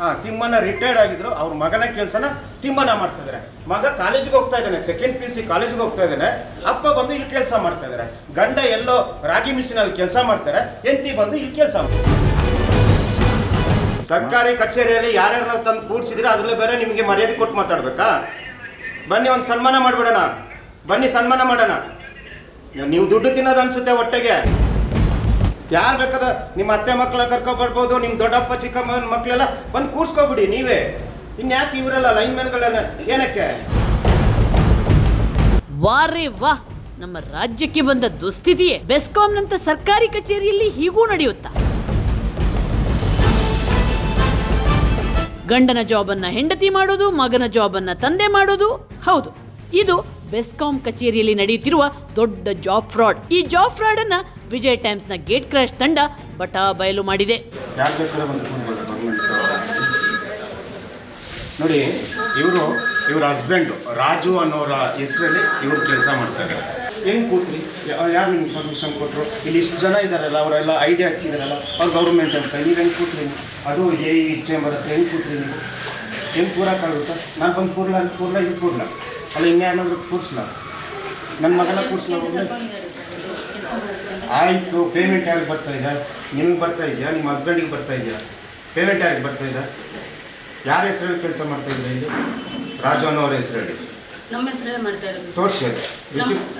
ಹಾ ತಿಮ್ಮಣ್ಣ ರಿಟೈರ್ಡ್ ಆಗಿದ್ರು. ಅವ್ರ ಮಗನ ಕೆಲಸನ ತಿಮ್ಮನ ಮಾಡ್ತಾ ಇದಾರೆ. ಮಗ ಕಾಲೇಜ್ಗೆ ಹೋಗ್ತಾ ಇದ್ದಾನೆ. ಸೆಕೆಂಡ್ ಪಿ ಯು ಸಿ ಕಾಲೇಜ್ಗೆ ಹೋಗ್ತಾ ಇದ್ದಾನೆ. ಅಪ್ಪ ಬಂದು ಇಲ್ಲಿ ಕೆಲಸ ಮಾಡ್ತಾ ಇದಾರೆ. ಗಂಡ ಎಲ್ಲೋ ರಾಗಿ ಮಿಷಿನಲ್ಲಿ ಕೆಲಸ ಮಾಡ್ತಾರೆ ಎಂತಿ ಬಂದು ಇಲ್ಲಿ ಕೆಲಸ ಸರ್ಕಾರಿ ಕಚೇರಿಯಲ್ಲಿ ಯಾರ್ಯಾರನ್ನ ತಂದು ಕೂಡ್ಸಿದ್ರೆ ಅದ್ರಲ್ಲೇ ಬೇರೆ ನಿಮಗೆ ಮರ್ಯಾದೆ ಕೊಟ್ಟು ಮಾತಾಡ್ಬೇಕಾ? ಬನ್ನಿ ಒಂದು ಸನ್ಮಾನ ಮಾಡ್ಬಿಡೋಣ. ಬನ್ನಿ ಸನ್ಮಾನ ಮಾಡೋಣ. ನೀವು ದುಡ್ಡು ತಿನ್ನೋದು ಅನ್ಸುತ್ತೆ ಹೊಟ್ಟೆಗೆ. ಯಾರು ಬೇಕಾದ ನಿಮ್ಮ ಅತ್ತೆ ಮಕ್ಕಳ ಕರ್ಕೊಬರ್ಬೋದು ನಿಮ್ಮ ದೊಡ್ಡಪ್ಪ ಚಿಕ್ಕಮ್ಮ ಮಕ್ಕಳೆಲ್ಲ ಬಂದು ಕೂರ್ಸ್ಕೊಬಿಡಿ ನೀವೇ. ಇನ್ಯಾಕೆ ಇವರೆಲ್ಲ ಲೈನ್ಮೆನ್ಗಳೆಲ್ಲ ಏನಕ್ಕೆ? ವಾರೇ ವಾ ನಮ್ಮ ರಾಜ್ಯಕ್ಕೆ ಬಂದ ದುಸ್ಥಿತಿಯೇ. ಬೆಸ್ಕಾಂನಂತ ಸರ್ಕಾರಿ ಕಚೇರಿಯಲ್ಲಿ ಹೀಗೂ ನಡೆಯುತ್ತಾ. ಗಂಡನ ಜಾಬನ್ನ ಹೆಂಡತಿ ಮಾಡೋದು, ಮಗನ ಜಾಬನ್ನ ತಂದೆ ಮಾಡೋದು, ಹೌದು. ಇದು ಬೆಸ್ಕಾಂ ಕಚೇರಿಯಲ್ಲಿ ನಡೆಯುತ್ತಿರುವ ದೊಡ್ಡ ಜಾಬ್ ಫ್ರಾಡ್. ಈ ಜಾಬ್ ಫ್ರಾಡ್ ಅನ್ನ ವಿಜಯ್ ಟೈಮ್ಸ್ನ ಗೇಟ್ ಕ್ರಾಶ್ ತಂಡ ಬಟಾ ಬಯಲು ಮಾಡಿದೆ. ನೋಡಿ, ಇವರು, ಇವ್ರ ಹಸ್ಬೆಂಡು ರಾಜು ಅನ್ನೋರ ಹೆಸರಲ್ಲಿ ಇವ್ರು ಕೆಲಸ ಮಾಡ್ತಾರೆ ಹೆಂಗ್ ಕೂತ್ರಿ? ಯಾರು ನಿಮ್ಗೆ ಪರ್ಮಿಷನ್ ಕೊಟ್ಟರು ಇಲ್ಲಿ ಇಷ್ಟು ಜನ ಇದ್ದಾರಲ್ಲ, ಅವರೆಲ್ಲ ಐಡಿಯಾ ಹಾಕಿದಾರಲ್ಲ, ಅವ್ರು ಗೌರ್ಮೆಂಟ್ ಅಂತ. ನೀವು ಹೆಂಗೆ ಕೂತ್ರಿ ಅದು ಎ ಇಚ್ಛೆ ಬರುತ್ತೆ ಹೆಂಗೆ ಕೂತ್ರಿ ನೀವು? ಹೆಂಗೆ ಕೂರಕ್ಕಾಗುತ್ತಾ? ನಾನು ಬಂದು ಕೂರ್ಲ ಕೂರ್ಲ ಇಲ್ಲಿ ಕೂರ್ಲ? ಅಲ್ಲ ಇನ್ಯಾರು ಕೂರ್ಸ್ಲ? ನನ್ನ ಮಗನ ಕೂರ್ಸ್ಲ ಆಯಿತು ಪೇಮೆಂಟ್ ಯಾರಿಗೆ ಬರ್ತಾ ಇದೆಯಾ ನಿಮ್ಗೆ ಬರ್ತಾ ಇದೆಯಾ? ನಿಮ್ಮ ಹಸ್ಬೆಂಡಿಗೆ ಬರ್ತಾ ಇದೆಯಾ? ಪೇಮೆಂಟ್ ಯಾರಿಗೆ ಬರ್ತಾ ಇದ್ದ ಯಾರ ಹೆಸರಲ್ಲಿ ಕೆಲಸ ಮಾಡ್ತಾ ಇದ್ರೆ ಇಲ್ಲಿ? ರಾಜು ಅನ್ನೋರ ಹೆಸರಲ್ಲಿ. ನಮ್ಮ ಹೆಸರಲ್ಲಿ ಮಾಡ್ತಾ ಇರೋದು. ತೋರಿಸಿ ಅದು.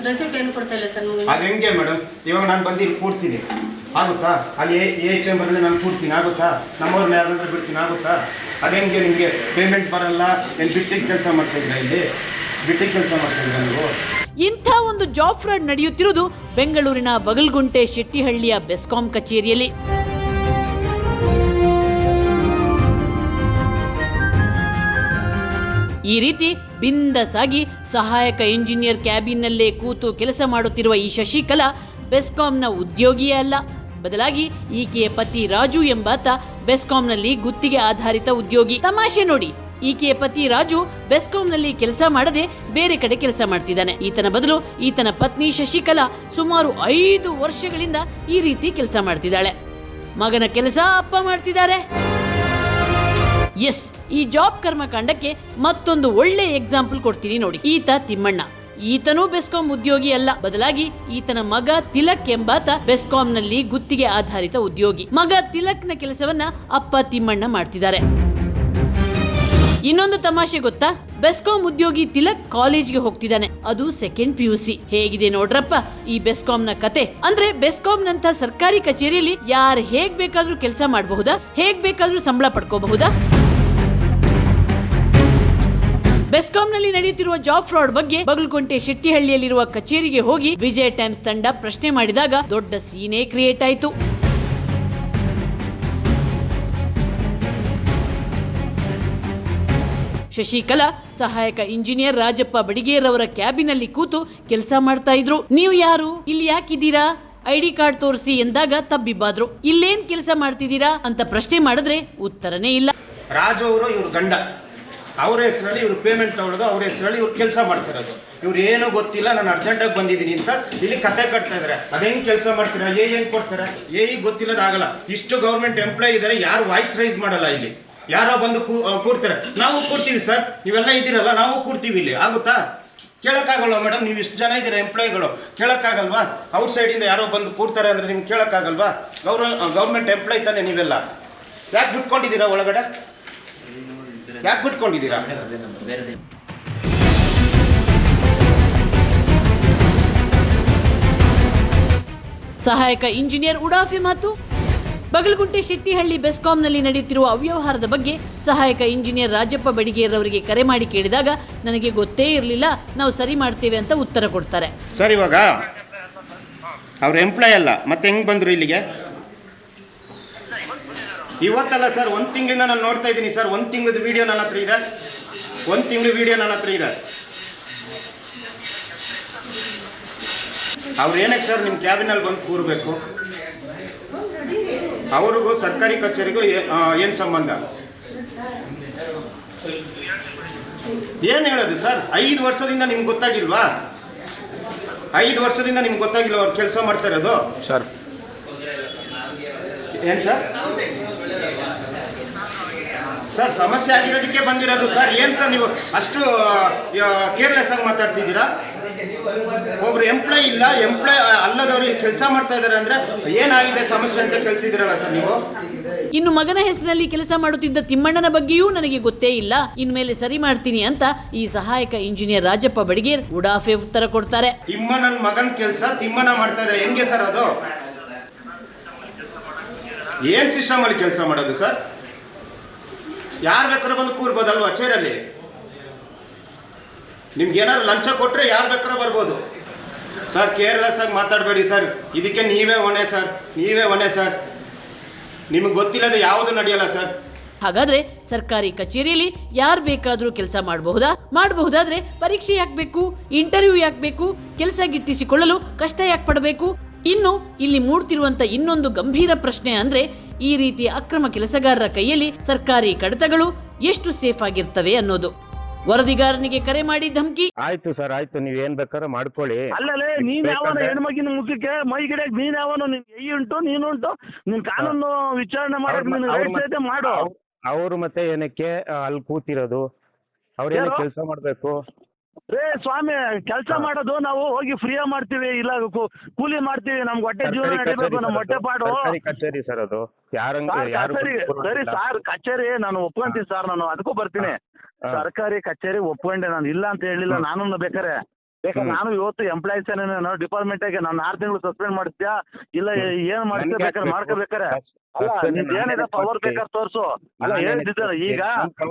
ರೆಸಿಪ್ಟ್ ಏನು ಕೊಡ್ತಾ ಇಲ್ಲ ಸರ್ ಅದು ಹೆಂಗೆ ಮೇಡಮ್ ಇವಾಗ ನಾನು ಬಂದು ಇಲ್ಲಿ ಕೂರ್ತೀನಿ. ಆಗುತ್ತಾ? ಅಲ್ಲಿ ಎ ಎ ಚೇಂಬರಲ್ಲಿ ನಾನು ಕೂರ್ತೀನಿ. ಆಗುತ್ತಾ? ನಮ್ಮವ್ರನ್ನ ಯಾರಾದ್ರೂ ಬಿಡ್ತೀನಿ. ಆಗುತ್ತಾ? ಅದು ಹೆಂಗೆ ನಿಮಗೆ ಪೇಮೆಂಟ್ ಬರಲ್ಲ? ಏನು ಬಿಟ್ಟಿಗೆ ಕೆಲಸ ಮಾಡ್ತಾ ಇದ್ದೀರಾ ಇಲ್ಲಿ? ಇಂಥ ಒಂದು ಜಾಬ್ ಫ್ರಾಡ್ ನಡೆಯುತ್ತಿರುವುದು ಬೆಂಗಳೂರಿನ ಬಗಲ್ಗುಂಟೆ ಶೆಟ್ಟಿಹಳ್ಳಿಯ ಬೆಸ್ಕಾಂ ಕಚೇರಿಯಲ್ಲಿ. ಈ ರೀತಿ ಬಿಂದಸಾಗಿ ಸಹಾಯಕ ಇಂಜಿನಿಯರ್ ಕ್ಯಾಬಿನ್ನಲ್ಲೇ ಕೂತು ಕೆಲಸ ಮಾಡುತ್ತಿರುವ ಈ ಶಶಿಕಲಾ ಬೆಸ್ಕಾಂನ ಉದ್ಯೋಗಿಯೇ ಅಲ್ಲ. ಬದಲಾಗಿ ಈಕೆಯ ಪತಿ ರಾಜು ಎಂಬಾತ ಬೆಸ್ಕಾಂನಲ್ಲಿ ಗುತ್ತಿಗೆ ಆಧಾರಿತ ಉದ್ಯೋಗಿ. ತಮಾಷೆ ನೋಡಿ. ಈಕೆಯ ಪತಿ ರಾಜು ಬೆಸ್ಕಾಂನಲ್ಲಿ ಕೆಲಸ ಮಾಡದೆ ಬೇರೆ ಕಡೆ ಕೆಲಸ ಮಾಡ್ತಿದ್ದಾನೆ. ಈತನ ಬದಲು ಈತನ ಪತ್ನಿ ಶಶಿಕಲಾ ಸುಮಾರು ಐದು ವರ್ಷಗಳಿಂದ ಈ ರೀತಿ ಕೆಲಸ ಮಾಡ್ತಿದ್ದಾಳೆ. ಮಗನ ಕೆಲಸ ಅಪ್ಪ ಮಾಡ್ತಿದ್ದಾರೆ. ಎಸ್, ಈ ಜಾಬ್ ಕರ್ಮಕಾಂಡಕ್ಕೆ ಮತ್ತೊಂದು ಒಳ್ಳೆ ಎಕ್ಸಾಂಪಲ್ ಕೊಡ್ತೀನಿ ನೋಡಿ. ಈತ ತಿಮ್ಮಣ್ಣ. ಈತನೂ ಬೆಸ್ಕಾಂ ಉದ್ಯೋಗಿ ಅಲ್ಲ. ಬದಲಾಗಿ ಈತನ ಮಗ ತಿಲಕ್ ಎಂಬಾತ ಬೆಸ್ಕಾಂನಲ್ಲಿ ಗುತ್ತಿಗೆ ಆಧಾರಿತ ಉದ್ಯೋಗಿ. ಮಗ ತಿಲಕ್ನ ಕೆಲಸವನ್ನ ಅಪ್ಪ ತಿಮ್ಮಣ್ಣ ಮಾಡ್ತಿದ್ದಾರೆ. ಇನ್ನೊಂದು ತಮಾಷೆ ಗೊತ್ತಾ? ಬೆಸ್ಕಾಂ ಉದ್ಯೋಗಿ ತಿಲಕ್ ಕಾಲೇಜ್ಗೆ ಹೋಗ್ತಿದ್ದಾನೆ. ಅದು ಸೆಕೆಂಡ್ ಪಿ ಯು ಸಿ ಹೇಗಿದೆ ನೋಡ್ರಪ್ಪ ಈ ಬೆಸ್ಕಾಂನ ಕತೆ? ಅಂದ್ರೆ ಬೆಸ್ಕಾಂ ನಂತ ಸರ್ಕಾರಿ ಕಚೇರಿಯಲ್ಲಿ ಯಾರು ಹೇಗ್ ಬೇಕಾದ್ರೂ ಕೆಲಸ ಮಾಡಬಹುದಾ? ಹೇಗ್ ಬೇಕಾದ್ರೂ ಸಂಬಳ ಪಡ್ಕೋಬಹುದಾ? ಬೆಸ್ಕಾಂನಲ್ಲಿ ನಡೆಯುತ್ತಿರುವ ಜಾಬ್ ಫ್ರಾಡ್ ಬಗ್ಗೆ ಬಗಲ್ಕೊಂಟೆ ಶೆಟ್ಟಿಹಳ್ಳಿಯಲ್ಲಿರುವ ಕಚೇರಿಗೆ ಹೋಗಿ ವಿಜಯ್ ಟೈಮ್ಸ್ ತಂಡ ಪ್ರಶ್ನೆ ಮಾಡಿದಾಗ ದೊಡ್ಡ ಸೀನೇ ಕ್ರಿಯೇಟ್ ಆಯಿತು. ಶಶಿಕಲಾ, ಸಹಾಯಕ ಇಂಜಿನಿಯರ್ ರಾಜಪ್ಪ ಬಡಿಗೇರ್ ಅವರ ಕ್ಯಾಬಿನಲ್ಲಿ ಕೂತು ಕೆಲಸ ಮಾಡ್ತಾ ಇದ್ರು. ನೀವು ಯಾರು? ಇಲ್ಲಿ ಯಾಕಿದ್ದೀರಾ? ಐಡಿ ಕಾರ್ಡ್ ತೋರಿಸಿ ಎಂದಾಗ ತಬ್ಬಿಬ್ಬಾದ್ರು. ಇಲ್ಲೇನ್ ಕೆಲಸ ಮಾಡ್ತಿದ್ದೀರಾ ಅಂತ ಪ್ರಶ್ನೆ ಮಾಡಿದ್ರೆ ಉತ್ತರನೇ ಇಲ್ಲ. ರಾಜು ಅವರು, ಇವ್ರ ಗಂಡ. ಅವ್ರ ಹೆಸರಲ್ಲಿ ಇವ್ರು ಪೇಮೆಂಟ್ ತಗೊಳ್ಳೋದು ಅವ್ರ ಹೆಸರಲ್ಲಿ ಇವ್ರು ಕೆಲಸ ಮಾಡ್ತಿರೋದು. ಇವ್ರು ಏನು ಗೊತ್ತಿಲ್ಲ, ನಾನು ಅರ್ಜೆಂಟಾಗಿ ಬಂದಿದ್ದೀನಿ ಅಂತ ಇಲ್ಲಿ ಕತೆ ಕಟ್ತಾ ಇದಾರೆ. ಅದೇನು ಕೆಲಸ ಮಾಡ್ತೀರಾ? ಏ ಏನು ಕೊಡ್ತಾರೆ? ಏ ಗೊತ್ತಿಲ್ಲದಾಗಲ್ಲ ಇಷ್ಟು ಗೌರ್ಮೆಂಟ್ ಎಂಪ್ಲಾಯ್ ಇದ್ದಾರೆ ಯಾರು ವಾಯ್ಸ್ ರೈಸ್ ಮಾಡಲ್ಲ ಇಲ್ಲಿ. ಯಾರೋ ಬಂದು ಕೂರ್ತಾರೆ ನಾವು ಕೂರ್ತೀವಿ ಸರ್, ನೀವೆಲ್ಲ ಇದ್ದೀರಲ್ಲ, ನಾವು ಕೂರ್ತೀವಿ ಇಲ್ಲಿ. ಆಗುತ್ತಾ? ಕೇಳೋಕ್ಕಾಗಲ್ವ ಮೇಡಮ್? ನೀವು ಇಷ್ಟು ಜನ ಇದ್ದೀರಾ ಎಂಪ್ಲಾಯಿಗಳು ಕೇಳೋಕ್ಕಾಗಲ್ವಾ? ಔಟ್ ಸೈಡಿಂದ ಯಾರೋ ಬಂದು ಕೂರ್ತಾರೆ ಅಂದರೆ ನಿಮ್ಗೆ ಕೇಳೋಕ್ಕಾಗಲ್ವಾ? ಗೌರ ಗೌರ್ಮೆಂಟ್ ಎಂಪ್ಲಾಯ್ ತಾನೆ ನೀವೆಲ್ಲ. ಯಾಕೆ ಬಿಟ್ಕೊಂಡಿದ್ದೀರಾ ಒಳಗಡೆ? ಯಾಕೆ ಬಿಟ್ಕೊಂಡಿದ್ದೀರಾ? ಸಹಾಯಕ ಇಂಜಿನಿಯರ್ ಉಡಾಫಿ ಮಾತು ಬಗಲಗುಂಟೆ ಶೆಟ್ಟಿಹಳ್ಳಿ ಬೆಸ್ಕಾಂನಲ್ಲಿ ನಡೆಯುತ್ತಿರುವ ಅವ್ಯವಹಾರದ ಬಗ್ಗೆ ಸಹಾಯಕ ಇಂಜಿನಿಯರ್ ರಾಜಪ್ಪ ಬಡಿಗೇರ್ ಅವರಿಗೆ ಕರೆ ಮಾಡಿ ಕೇಳಿದಾಗ, ನನಗೆ ಗೊತ್ತೇ ಇರಲಿಲ್ಲ, ನಾವು ಸರಿ ಮಾಡ್ತೇವೆ ಅಂತ ಉತ್ತರ ಕೊಡ್ತಾರೆ. ಸರ್, ಇವಾಗ ಅವ್ರ ಎಂಪ್ಲಾಯ್ ಅಲ್ಲ, ಮತ್ತೆ ಹೆಂಗ್ ಬಂದರು ಇಲ್ಲಿಗೆ? ಇವತ್ತಲ್ಲ ಸರ್, ಒಂದು ತಿಂಗಳಿಂದ ನಾನು ನೋಡ್ತಾ ಇದ್ದೀನಿ ಸರ್, ಒಂದು ತಿಂಗಳದ ವಿಡಿಯೋ ನನ್ನ ಹತ್ರ ಇದೆ. ಒಂದು ತಿಂಗಳು ವಿಡಿಯೋ ನನ್ನ ಹತ್ರ ಇದೆ. ಅವ್ರು ಏನಕ್ಕೆ ಸರ್ ನಿಮ್ಮ ಕ್ಯಾಬಿನಲ್ಲಿ ಬಂದು ಕೂರಬೇಕು? ಅವ್ರಿಗೂ ಸರ್ಕಾರಿ ಕಚೇರಿಗೂ ಏನು ಸಂಬಂಧ? ಏನು ಹೇಳೋದು ಸರ್? ಐದು ವರ್ಷದಿಂದ ನಿಮ್ಗೆ ಗೊತ್ತಾಗಿಲ್ವಾ? ಐದು ವರ್ಷದಿಂದ ನಿಮ್ಗೆ ಗೊತ್ತಾಗಿಲ್ಲ ಅವ್ರು ಕೆಲಸ ಮಾಡ್ತಾ ಇರೋದು? ಸರ್. ಏನು ಸರ್? ಸರ್ ಸಮಸ್ಯೆ ಆಗಿರೋದಕ್ಕೆ ಬಂದಿರೋದು ಸರ್. ಏನು ಸರ್ ನೀವು ಅಷ್ಟು ಕೇರ್ಲೆಸ್ ಆಗಿ ಮಾತಾಡ್ತಿದ್ದೀರಾ? ಒಬ್ರು ಎಂಪ್ಲಾಯ್ ಇಲ್ಲ ಎಂಪ್ಲಾಯ್ ಅಲ್ಲದವ್ರು ಕೆಲಸ ಮಾಡ್ತಾ ಇದ್ದಾರೆ ಅಂದ್ರೆ ಏನಾಗಿದೆ ಸಮಸ್ಯೆ ಅಂತ ಕೇಳ್ತಿದ್ದೀರಲ್ಲ ಸರ್ ನೀವು? ಇನ್ನು ಮಗನ ಹೆಸರಲ್ಲಿ ಕೆಲಸ ಮಾಡುತ್ತಿದ್ದ ತಿಮ್ಮಣ್ಣನ ಬಗ್ಗೆಯೂ ನನಗೆ ಗೊತ್ತೇ ಇಲ್ಲ. ಇನ್ಮೇಲೆ ಸರಿ ಮಾಡ್ತೀನಿ ಅಂತ ಈ ಸಹಾಯಕ ಇಂಜಿನಿಯರ್ ರಾಜಪ್ಪ ಬಡಿಗೇರ್ ಉಡಾಫೆ ಉತ್ತರ ಕೊಡ್ತಾರೆ. ತಿಮ್ಮನ ಮಗನ ಕೆಲಸ ತಿಮ್ಮನ ಮಾಡ್ತಾ ಇದ್ದಾರೆ ಹೆಂಗೆ ಸರ್ ಅದು? ಏನ್ ಸಿಸ್ಟಮ್ ಅಲ್ಲಿ ಕೆಲಸ ಮಾಡೋದು ಸರ್? ಯಾರು ಬೇಕಾದ್ರೆ ಬಂದು ಕೂರ್ಬೋದಲ್ವಾ ಚೇರಲ್ಲಿ? ನಿಮ್ಗೆ ಏನಾದ್ರು ಲಂಚ ಕೊಟ್ಟರೆ ಯಾರು ಬೇಕಾದ್ರೆ ಬರ್ಬೋದು. ಸರ್ ಕೇರ್ಲೆಸ್ ಆಗಿ ಮಾತಾಡಬೇಡಿ ಸರ್. ಇದಕ್ಕೆ ನೀವೇ ಹೊಣೆ ಸರ್. ನೀವೇ ಹೊಣೆ ಸರ್. ನಿಮಗೆ ಗೊತ್ತಿಲ್ಲದೆ ಯಾವುದು ನಡೆಯಲ್ಲ ಸರ್. ಹಾಗಾದ್ರೆ ಸರ್ಕಾರಿ ಕಚೇರಿಯಲ್ಲಿ ಯಾರು ಬೇಕಾದರೂ ಕೆಲಸ ಮಾಡಬಹುದಾ? ಮಾಡಬಹುದಾದ್ರೆ ಪರೀಕ್ಷೆ ಯಾಕೆ ಬೇಕು? ಇಂಟರ್ವ್ಯೂ ಯಾಕೆ ಬೇಕು? ಕೆಲಸ ಗಿಟ್ಟಿಸಿಕೊಳ್ಳಲು ಕಷ್ಟ ಯಾಕೆ ಪಡಬೇಕು? ಇನ್ನು ಇಲ್ಲಿ ಮೂಡ್ತಿರುವಂತ ಇನ್ನೊಂದು ಗಂಭೀರ ಪ್ರಶ್ನೆ ಅಂದ್ರೆ ಈ ರೀತಿಯ ಅಕ್ರಮ ಕೆಲಸಗಾರರ ಕೈಯಲ್ಲಿ ಸರ್ಕಾರಿ ಕಡತಗಳು ಎಷ್ಟು ಸೇಫ್ ಆಗಿರ್ತವೆ ಅನ್ನೋದು. ವರದಿಗಾರನಿಗೆ ಕರೆ ಮಾಡಿ ಧಮಕಿ. ಆಯ್ತು ಸರ್ ಆಯ್ತು. ನೀವ್ ಏನ್ ಬೇಕಾದ್ರೆ ಮಾಡ್ಕೊಳ್ಳಿ. ಅಲ್ಲಲೇ ನೀನ್ ಯಾವನ ಹೆಣ್ಮಗಿನ ಮುಖಕ್ಕೆ ಮೈ ಗಿಡಕ್ ನೀನ್ ಯಾವನು ನಿನ್ ಕೈ ಉಂಟು ನೀನು ಉಂಟು ನಿನ್ ಕಾನೂನು ವಿಚಾರಣೆ ಮಾಡಕ್ ಅವ್ರ್ ನೀನು ಅವ್ರ್ ಐತೆ ಮಾಡು. ಅವ್ರ್- ಅವ್ರು ಮತ್ತೆ ಏನಕ್ಕೆ ಅಲ್ಲಿ ಕೂತಿರೋದು. ಅವ್ರೇನು ಯಾರು? ಕೆಲಸ ಮಾಡ್ಬೇಕು? ರೇ ಸ್ವಾಮಿ ಕೆಲಸ ಮಾಡೋದು ನಾವು ಹೋಗಿ ಫ್ರೀ ಮಾಡ್ತೀವಿ. ಇಲ್ಲ ಕೂ- ಕೂಲಿ ಮಾಡ್ತೀವಿ. ನಮ್ಗೆ ಹೊಟ್ಟೆ ಜೀವನ ಸರ್ಕಾರಿ ನಡಿಬೇಕು. ಕಚೇರಿ ನಮ್ಮ ಸರ್ ಹೊಟ್ಟೆ ಪಾಡು. ಸರ್ಕಾರಿ ಕಚೇರಿ ಸರ್ ಅದು. ಯಾರಂಗ ಸಾರ್ ಯಾರು ಕಚೇರಿ ಸರಿ ಸಾರ್ ಕಚೇರಿ ನಾನು ಒಪ್ಕೊಂತೀನಿ ಸರ್ ನಾನು ಅದಕ್ಕೂ ಬರ್ತೀನಿ. ಹಾ. ಸರ್ಕಾರಿ ಕಚೇರಿ ಒಪ್ಕೊಂಡೆ ನಾನು. ಇಲ್ಲ ಅಂತ ಹೇಳಿಲ್ಲ ನಾನು ಬೇಕಾರೆ. ಬೇಕಾದ್ರೆ ಹ್ಮ್. ನಾನು ಇವತ್ತು ಎಂಪ್ಲಾಯ್ಸ್ ನಾನು ಡಿಪಾರ್ಟ್ಮೆಂಟ್ಗೆ ನಾನು ಆರು ತಿಂಗಳು ಸಸ್ಪೆಂಡ್ ಮಾಡ್ತೀಯಾ? ಇಲ್ಲ ಏನ್ ಮಾಡ್ತೀಯ ನನ್ಗೆ ಬೇಕಾದ್ರೆ ಬೇಕು. ಮಾಡ್ಕೋಬೇಕಾರೆ? ಅಲ್ಲ Suspend ನಿಂದ ನಾನೇ ಏನಿದೆ ಪವರ್. ಬೇಕಾದ್ರೆ ತೋರ್ಸು. ಅಲ್ಲ ನಾನೇ ಹೇಳ್ತಿದ್ದಾರೆ. ಈಗ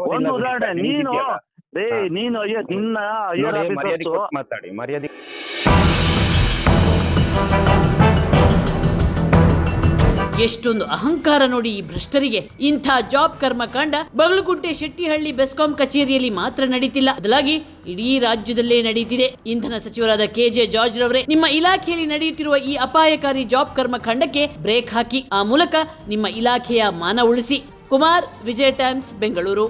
ಒಂದು ಉದಾಹರಣೆ ನೀನು. ರೇ. ನೀನು ಅಯ್ಯೋ ನಿನ್ನ ಅಯ್ಯರ್ ನೋಡಿ ಮರ್ಯಾದೆ ಆಫೀಸರ್ಸು ಕೊಟ್ಟು ಮಾತಾಡಿ ಮರ್ಯಾದೆ. ಎಷ್ಟೊಂದು ಅಹಂಕಾರ ನೋಡಿ ಈ ಭ್ರಷ್ಟರಿಗೆ. ಇಂಥ ಜಾಬ್ ಕರ್ಮಕಾಂಡ ಬಗಲುಕುಂಟೆ ಶೆಟ್ಟಿಹಳ್ಳಿ ಬೆಸ್ಕಾಂ ಕಚೇರಿಯಲ್ಲಿ ಮಾತ್ರ ನಡೀತಿಲ್ಲ. ಬದಲಾಗಿ ಇಡೀ ರಾಜ್ಯದಲ್ಲೇ ನಡೆಯುತ್ತಿದೆ ಇಂಧನ ಸಚಿವರಾದ ಕೆಜೆ ಜಾರ್ಜ್ ರವರೇ ನಿಮ್ಮ ಇಲಾಖೆಯಲ್ಲಿ ನಡೆಯುತ್ತಿರುವ ಈ ಅಪಾಯಕಾರಿ ಜಾಬ್ ಕರ್ಮಕಾಂಡಕ್ಕೆ ಬ್ರೇಕ್ ಹಾಕಿ. ಆ ಮೂಲಕ ನಿಮ್ಮ ಇಲಾಖೆಯ ಮಾನ ಉಳಿಸಿ. ಕುಮಾರ್ ವಿಜಯ ಟೈಮ್ಸ್ ಬೆಂಗಳೂರು.